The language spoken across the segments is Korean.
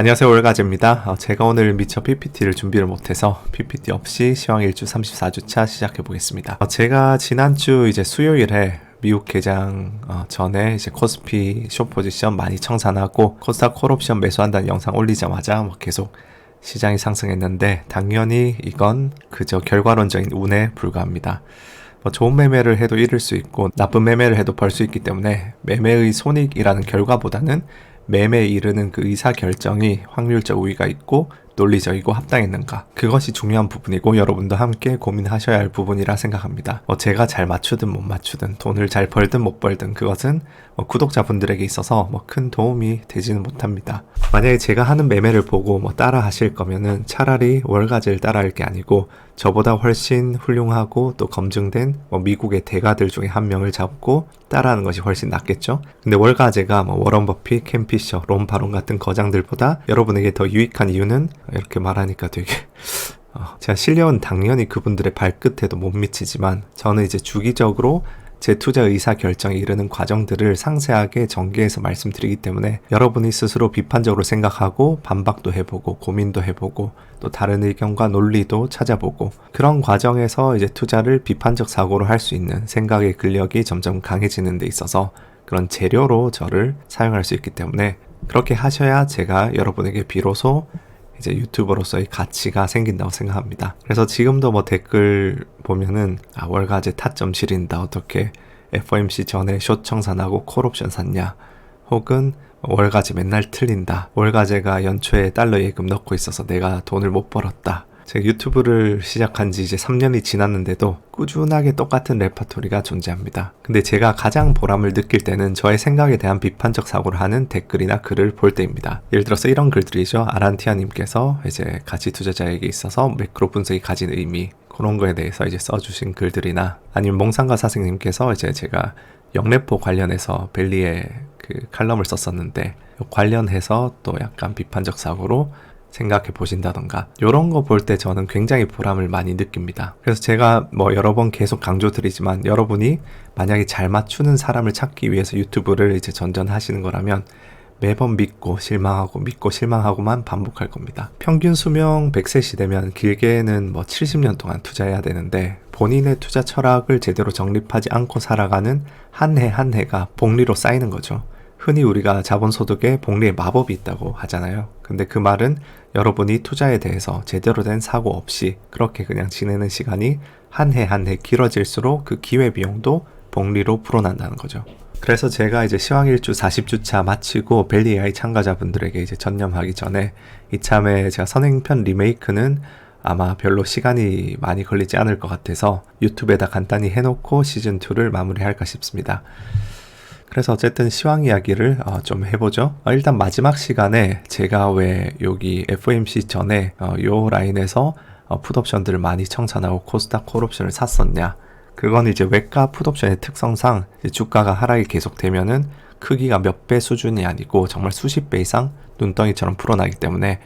안녕하세요 월가제입니다. 어, 제가 오늘 미처 PPT를 준비를 못해서 PPT 없이 시황 1주 34주차 시작해 보겠습니다. 어, 제가 지난주 이제 수요일에 미국 개장 어, 전에 이제 코스피 쇼 포지션 많이 청산하고 코스닥 콜옵션 매수한다는 영상 올리자마자 뭐 계속 시장이 상승했는데 당연히 이건 그저 결과론적인 운에 불과합니다. 뭐 좋은 매매를 해도 잃을 수 있고 나쁜 매매를 해도 벌 수 있기 때문에 매매의 손익이라는 결과보다는 매매에 이르는 그 의사 결정이 확률적 우위가 있고 논리적이고 합당했는가 그것이 중요한 부분이고 여러분도 함께 고민하셔야 할 부분이라 생각합니다. 뭐 제가 잘 맞추든 못 맞추든 돈을 잘 벌든 못 벌든 그것은 뭐 구독자분들에게 있어서 뭐 큰 도움이 되지는 못합니다. 만약에 제가 하는 매매를 보고 뭐 따라 하실 거면은 차라리 월가지를 따라 할 게 아니고 저보다 훨씬 훌륭하고 또 검증된 뭐 미국의 대가들 중에 한 명을 잡고 따라하는 것이 훨씬 낫겠죠. 근데 월가제가 뭐 워런 버핏, 캠 피셔, 론 바론 같은 거장들보다 여러분에게 더 유익한 이유는 이렇게 말하니까 되게 어, 제가 실력은 당연히 그분들의 발끝에도 못 미치지만 저는 이제 주기적으로 제 투자 의사 결정에 이르는 과정들을 상세하게 전개해서 말씀드리기 때문에 여러분이 스스로 비판적으로 생각하고 반박도 해보고 고민도 해보고 또 다른 의견과 논리도 찾아보고 그런 과정에서 이제 투자를 비판적 사고로 할 수 있는 생각의 근력이 점점 강해지는 데 있어서 그런 재료로 저를 사용할 수 있기 때문에 그렇게 하셔야 제가 여러분에게 비로소 이제 유튜버로서의 가치가 생긴다고 생각합니다. 그래서 지금도 뭐 댓글 보면은 아, 월가제 타점 지린다 어떻게 FOMC 전에 숏 청산하고 콜옵션 샀냐 혹은 월가제 맨날 틀린다 월가제가 연초에 달러 예금 넣고 있어서 내가 돈을 못 벌었다 제가 유튜브를 시작한 지 이제 3년이 지났는데도 꾸준하게 똑같은 레퍼토리가 존재합니다. 근데 제가 가장 보람을 느낄 때는 저의 생각에 대한 비판적 사고를 하는 댓글이나 글을 볼 때입니다. 예를 들어서 이런 글들이죠. 아란티아님께서 이제 가치 투자자에게 있어서 매크로 분석이 가진 의미 그런 거에 대해서 이제 써주신 글들이나 아니면 몽상가 사생님께서 이제 제가 영래포 관련해서 벨리에 그 칼럼을 썼었는데 관련해서 또 약간 비판적 사고로 생각해 보신다던가 이런 거 볼 때 저는 굉장히 보람을 많이 느낍니다. 그래서 제가 뭐 여러 번 계속 강조드리지만 여러분이 만약에 잘 맞추는 사람을 찾기 위해서 유튜브를 이제 전전하시는 거라면 매번 믿고 실망하고 믿고 실망하고만 반복할 겁니다. 평균 수명 100세 시대면 길게는 뭐 70년 동안 투자해야 되는데 본인의 투자 철학을 제대로 정립하지 않고 살아가는 한 해한 해가 복리로 쌓이는 거죠. 흔히 우리가 자본소득에 복리의 마법이 있다고 하잖아요. 근데 그 말은 여러분이 투자에 대해서 제대로 된 사고 없이 그렇게 그냥 지내는 시간이 한 해 한 해 길어질수록 그 기회비용도 복리로 불어난다는 거죠. 그래서 제가 이제 시황일주 40주차 마치고 벨리 AI 참가자분들에게 이제 전념하기 전에 이참에 제가 선행편 리메이크는 아마 별로 시간이 많이 걸리지 않을 것 같아서 유튜브에다 간단히 해놓고 시즌2를 마무리할까 싶습니다. 그래서 어쨌든 시황 이야기를 어, 좀 해보죠. 어, 일단 마지막 시간에 제가 왜 여기 FOMC 전에 어, 요 라인에서 어, 풋옵션들을 많이 청산하고 코스닥 콜옵션을 샀었냐. 그건 이제 외가 풋옵션의 특성상 주가가 하락이 계속되면은 크기가 몇 배 수준이 아니고 정말 수십 배 이상 눈덩이처럼 풀어나기 때문에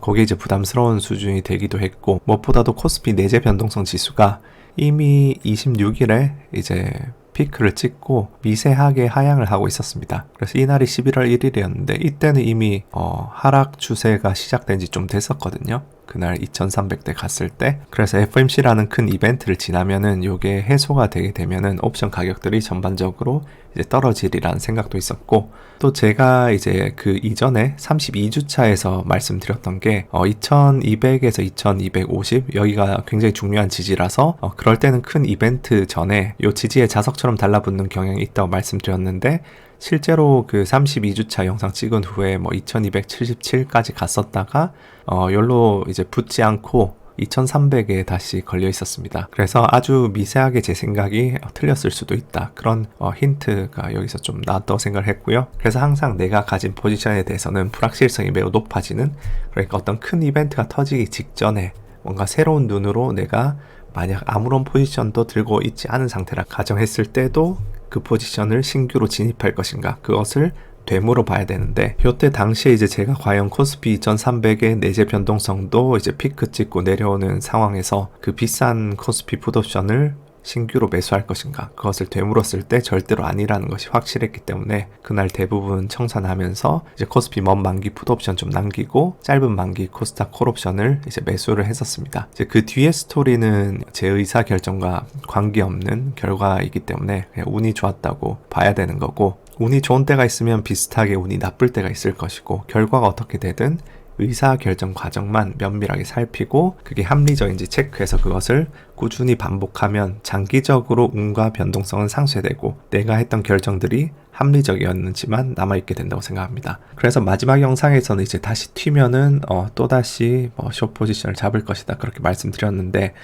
거기에 이제 부담스러운 수준이 되기도 했고 무엇보다도 코스피 내재 변동성 지수가 이미 26일에 이제 피크를 찍고 미세하게 하향을 하고 있었습니다. 그래서 이날이 11월 1일이었는데 이때는 이미 어, 하락 추세가 시작된 지 좀 됐었거든요. 그날 2300대 갔을 때 그래서 FMC라는 큰 이벤트를 지나면은 요게 해소가 되게 되면은 옵션 가격들이 전반적으로 이제 떨어지리라는 생각도 있었고 또 제가 이제 그 이전에 32주차에서 말씀드렸던 게 어, 2200에서 2250 여기가 굉장히 중요한 지지라서 어, 그럴 때는 큰 이벤트 전에 요 지지에 자석처럼 달라붙는 경향이 있다고 말씀드렸는데 실제로 그 32주차 영상 찍은 후에 뭐 2277까지 갔었다가 어 열로 이제 붙지 않고 2300에 다시 걸려 있었습니다. 그래서 아주 미세하게 제 생각이 틀렸을 수도 있다. 그런 어, 힌트가 여기서 좀 나왔다고 생각을 했고요. 그래서 항상 내가 가진 포지션에 대해서는 불확실성이 매우 높아지는 그러니까 어떤 큰 이벤트가 터지기 직전에 뭔가 새로운 눈으로 내가 만약 아무런 포지션도 들고 있지 않은 상태라 가정했을 때도 그 포지션을 신규로 진입할 것인가? 그것을 되물어 봐야 되는데 요때 당시에 이제 제가 과연 코스피 2300의 내재 변동성도 이제 피크 찍고 내려오는 상황에서 그 비싼 코스피 풋옵션을 신규로 매수할 것인가 그것을 되물었을 때 절대로 아니라는 것이 확실했기 때문에 그날 대부분 청산하면서 이제 코스피 먼 만기 풋옵션 좀 남기고 짧은 만기 코스닥 콜옵션을 이제 매수를 했었습니다. 이제 그 뒤에 스토리는 제 의사 결정과 관계없는 결과이기 때문에 운이 좋았다고 봐야 되는 거고 운이 좋은 때가 있으면 비슷하게 운이 나쁠 때가 있을 것이고 결과가 어떻게 되든 의사 결정 과정만 면밀하게 살피고 그게 합리적인지 체크해서 그것을 꾸준히 반복하면 장기적으로 운과 변동성은 상쇄되고 내가 했던 결정들이 합리적이었는지만 남아있게 된다고 생각합니다. 그래서 마지막 영상에서는 이제 다시 튀면은 어, 또다시 뭐쇼 포지션을 잡을 것이다 그렇게 말씀드렸는데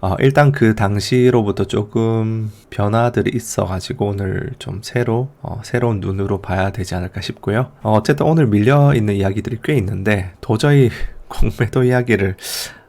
어, 일단 그 당시로부터 조금 변화들이 있어가지고 오늘 좀 새로 어, 새로운 눈으로 봐야 되지 않을까 싶고요. 어, 어쨌든 오늘 밀려 있는 이야기들이 꽤 있는데 도저히 공매도 이야기를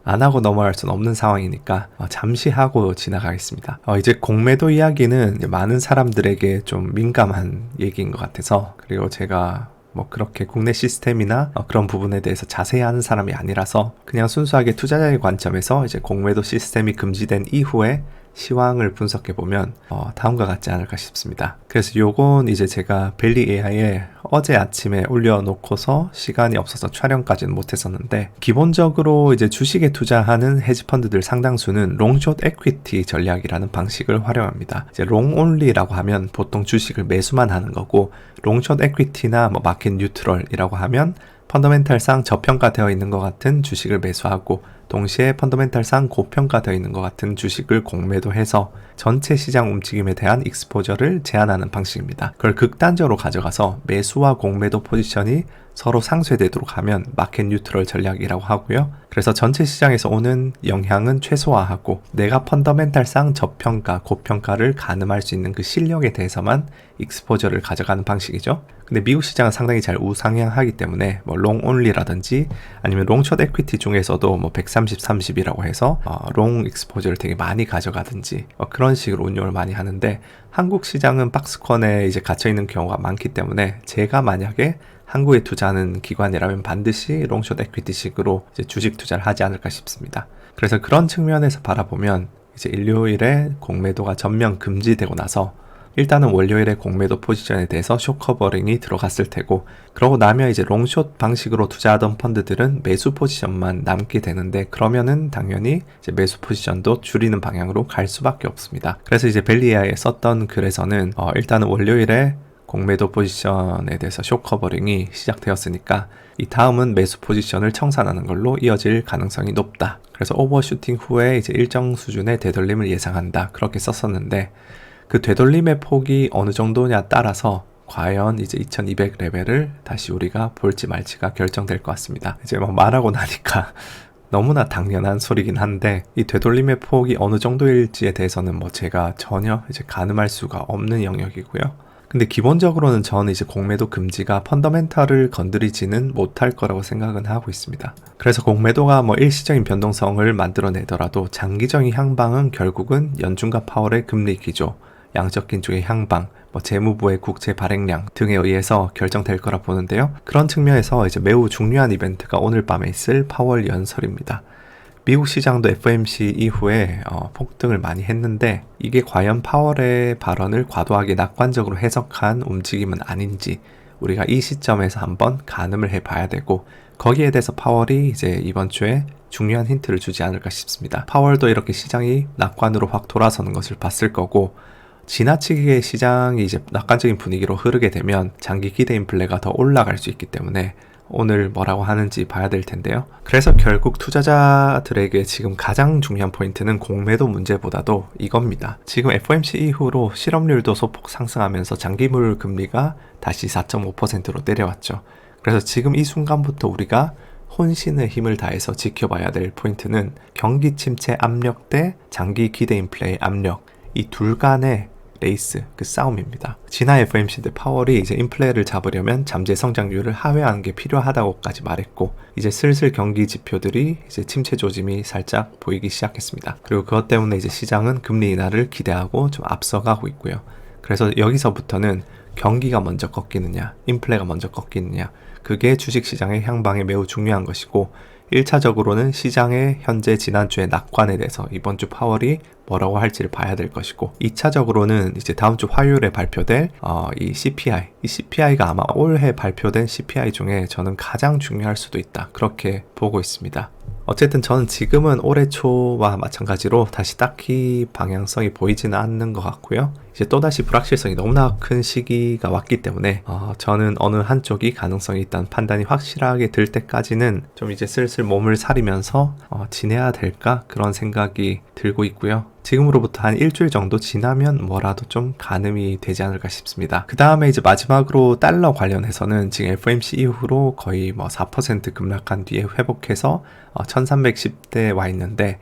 안 하고 넘어갈 수는 없는 상황이니까 어, 잠시 하고 지나가겠습니다. 어, 이제 공매도 이야기는 많은 사람들에게 좀 민감한 얘기인 것 같아서 그리고 제가 뭐 그렇게 국내 시스템이나 어, 그런 부분에 대해서 자세히 아는 사람이 아니라서 그냥 순수하게 투자자의 관점에서 이제 공매도 시스템이 금지된 이후에 시황을 분석해 보면 어, 다음과 같지 않을까 싶습니다. 그래서 요건 이제 제가 벨리 AI에 어제 아침에 올려놓고서 시간이 없어서 촬영까지는 못했었는데 기본적으로 이제 주식에 투자하는 헤지펀드들 상당수는 롱숏 에퀴티 전략이라는 방식을 활용합니다. 이제 롱 온리라고 하면 보통 주식을 매수만 하는 거고 롱숏 에퀴티나 뭐 마켓 뉴트럴이라고 하면 펀더멘탈상 저평가되어 있는 것 같은 주식을 매수하고 동시에 펀더멘탈상 고평가되어 있는 것 같은 주식을 공매도 해서 전체 시장 움직임에 대한 익스포저를 제한하는 방식입니다. 그걸 극단적으로 가져가서 매수와 공매도 포지션이 서로 상쇄되도록 하면 마켓 뉴트럴 전략이라고 하고요. 그래서 전체 시장에서 오는 영향은 최소화하고 내가 펀더멘탈상 저평가, 고평가를 가늠할 수 있는 그 실력에 대해서만 익스포저를 가져가는 방식이죠. 근데 미국 시장은 상당히 잘 우상향하기 때문에 뭐 롱 온리라든지 아니면 롱숏 에퀴티 중에서도 뭐 130, 30이라고 해서 어, 롱 익스포저를 되게 많이 가져가든지 어, 그런 식으로 운용을 많이 하는데 한국 시장은 박스권에 이제 갇혀 있는 경우가 많기 때문에 제가 만약에 한국에 투자하는 기관이라면 반드시 롱숏 에퀴티식으로 주식 투자를 하지 않을까 싶습니다. 그래서 그런 측면에서 바라보면 이제 일요일에 공매도가 전면 금지되고 나서 일단은 월요일에 공매도 포지션에 대해서 쇼커버링이 들어갔을 테고 그러고 나면 이제 롱숏 방식으로 투자하던 펀드들은 매수 포지션만 남게 되는데 그러면은 당연히 이제 매수 포지션도 줄이는 방향으로 갈 수밖에 없습니다. 그래서 이제 벨리아에 썼던 글에서는 어 일단은 월요일에 공매도 포지션에 대해서 쇼커버링이 시작되었으니까 이 다음은 매수 포지션을 청산하는 걸로 이어질 가능성이 높다. 그래서 오버슈팅 후에 이제 일정 수준의 되돌림을 예상한다. 그렇게 썼었는데 그 되돌림의 폭이 어느 정도냐 따라서 과연 이제 2200 레벨을 다시 우리가 볼지 말지가 결정될 것 같습니다. 이제 막 말하고 나니까 너무나 당연한 소리긴 한데 이 되돌림의 폭이 어느 정도일지에 대해서는 뭐 제가 전혀 이제 가늠할 수가 없는 영역이고요. 근데 기본적으로는 저는 이제 공매도 금지가 펀더멘탈을 건드리지는 못할 거라고 생각은 하고 있습니다. 그래서 공매도가 뭐 일시적인 변동성을 만들어내더라도 장기적인 향방은 결국은 연준과 파월의 금리 기조, 양적 긴축의 향방, 뭐 재무부의 국채 발행량 등에 의해서 결정될 거라 보는데요. 그런 측면에서 이제 매우 중요한 이벤트가 오늘 밤에 있을 파월 연설입니다. 미국 시장도 FOMC 이후에 어, 폭등을 많이 했는데 이게 과연 파월의 발언을 과도하게 낙관적으로 해석한 움직임은 아닌지 우리가 이 시점에서 한번 가늠을 해봐야 되고 거기에 대해서 파월이 이제 이번 주에 중요한 힌트를 주지 않을까 싶습니다. 파월도 이렇게 시장이 낙관으로 확 돌아서는 것을 봤을 거고 지나치게 시장이 이제 낙관적인 분위기로 흐르게 되면 장기 기대 인플레가 더 올라갈 수 있기 때문에 오늘 뭐라고 하는지 봐야 될 텐데요. 그래서 결국 투자자들에게 지금 가장 중요한 포인트는 공매도 문제보다도 이겁니다. 지금 FOMC 이후로 실업률도 소폭 상승하면서 장기물 금리가 다시 4.5%로 내려왔죠. 그래서 지금 이 순간부터 우리가 혼신의 힘을 다해서 지켜봐야 될 포인트는 경기 침체 압력 대 장기 기대 인플레이 압력 이 둘 간의 레이스 그 싸움입니다. 지난 FOMC 때 파월이 이제 인플레를 잡으려면 잠재 성장률을 하회하는 게 필요하다고까지 말했고 이제 슬슬 경기 지표들이 이제 침체 조짐이 살짝 보이기 시작했습니다. 그리고 그것 때문에 이제 시장은 금리 인하를 기대하고 좀 앞서가고 있고요. 그래서 여기서부터는 경기가 먼저 꺾이느냐, 인플레가 먼저 꺾이느냐, 그게 주식 시장의 향방에 매우 중요한 것이고 1차적으로는 시장의 현재 지난주의 낙관에 대해서 이번 주 파월이 뭐라고 할지를 봐야 될 것이고 2차적으로는 이제 다음 주 화요일에 발표될 어, 이 CPI 이 CPI가 아마 올해 발표된 CPI 중에 저는 가장 중요할 수도 있다 그렇게 보고 있습니다. 어쨌든 저는 지금은 올해 초와 마찬가지로 다시 딱히 방향성이 보이지는 않는 것 같고요. 이제 또다시 불확실성이 너무나 큰 시기가 왔기 때문에 어, 저는 어느 한쪽이 가능성이 있다는 판단이 확실하게 들 때까지는 좀 이제 슬슬 몸을 사리면서 어, 지내야 될까 그런 생각이 들고 있고요. 지금으로부터 한 일주일 정도 지나면 뭐라도 좀 가늠이 되지 않을까 싶습니다. 그 다음에 이제 마지막으로 달러 관련해서는 지금 FOMC 이후로 거의 뭐 4% 급락한 뒤에 회복해서 어, 1310대에 와 있는데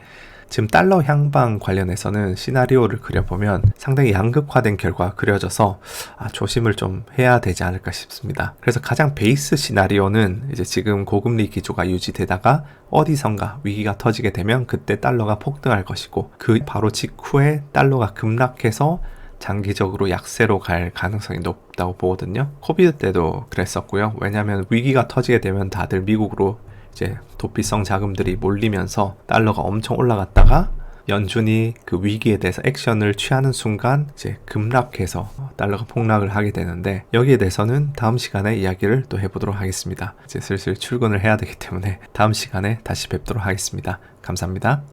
지금 달러 향방 관련해서는 시나리오를 그려보면 상당히 양극화된 결과가 그려져서 아, 조심을 좀 해야 되지 않을까 싶습니다. 그래서 가장 베이스 시나리오는 이제 지금 고금리 기조가 유지되다가 어디선가 위기가 터지게 되면 그때 달러가 폭등할 것이고 그 바로 직후에 달러가 급락해서 장기적으로 약세로 갈 가능성이 높다고 보거든요. 코비드 때도 그랬었고요. 왜냐하면 위기가 터지게 되면 다들 미국으로 이제 도피성 자금들이 몰리면서 달러가 엄청 올라갔다가 연준이 그 위기에 대해서 액션을 취하는 순간 이제 급락해서 달러가 폭락을 하게 되는데 여기에 대해서는 다음 시간에 이야기를 또 해보도록 하겠습니다. 이제 슬슬 출근을 해야 되기 때문에 다음 시간에 다시 뵙도록 하겠습니다. 감사합니다.